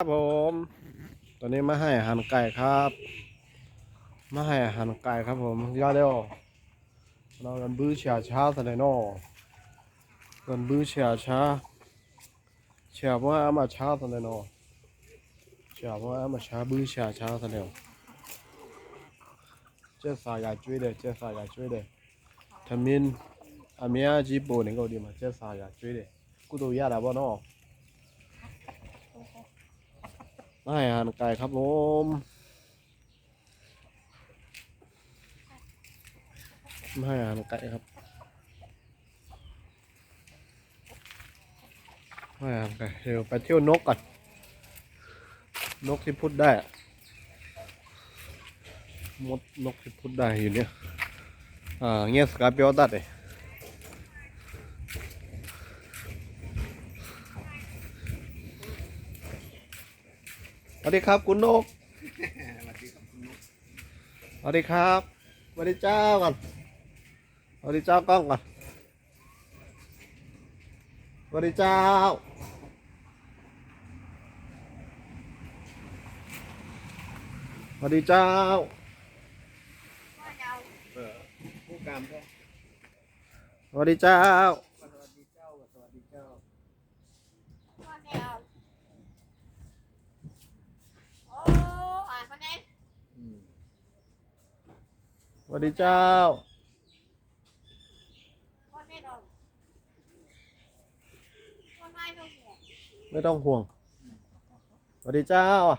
ครับผม ตอนนี้มาให้อาหารไก่ครับ มาให้อาหารไก่ครับผมยาเดียวเราเดินบื้อเฉียช้าสนนอเดินบื้อเฉีชาเฉาว่ามาช้ะสนนอเฉาว่ามาชาบื้อเฉีช้าสนนอเจ้าสายาช่วยเด้เจ้าสายาช่วยเด้ทำมินอาเมียจีโบนี่ก็ดีมาเจ้าสายาช่วยเด้กูตัวยาได้บ่เนาะ ไม่อาหารไก่ครับผมไม่อาหารไก่ครับไม่อาหารไก่เดี๋ยวไปเที่ยวนกก่อนนกที่พูดได้มดนกที่พูดได้อยู่เนี่ยอ่าเงี้ยสกายเปียวตัดเลย วัสดีครับคุณนกสวัสดีครับสวัสดีเจ้าก่อนสวัสดีเจ้ากล้องก่อนสวัสดีเจ้าสวัสดีเจ้าผู้กรรมก็สวัสดีเจ้า สวัสดีเจ้าสวัสดีเจ้า อืม สวัสดีเจ้า ไม่ต้องห่วง สวัสดีเจ้าอะ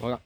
บอกละ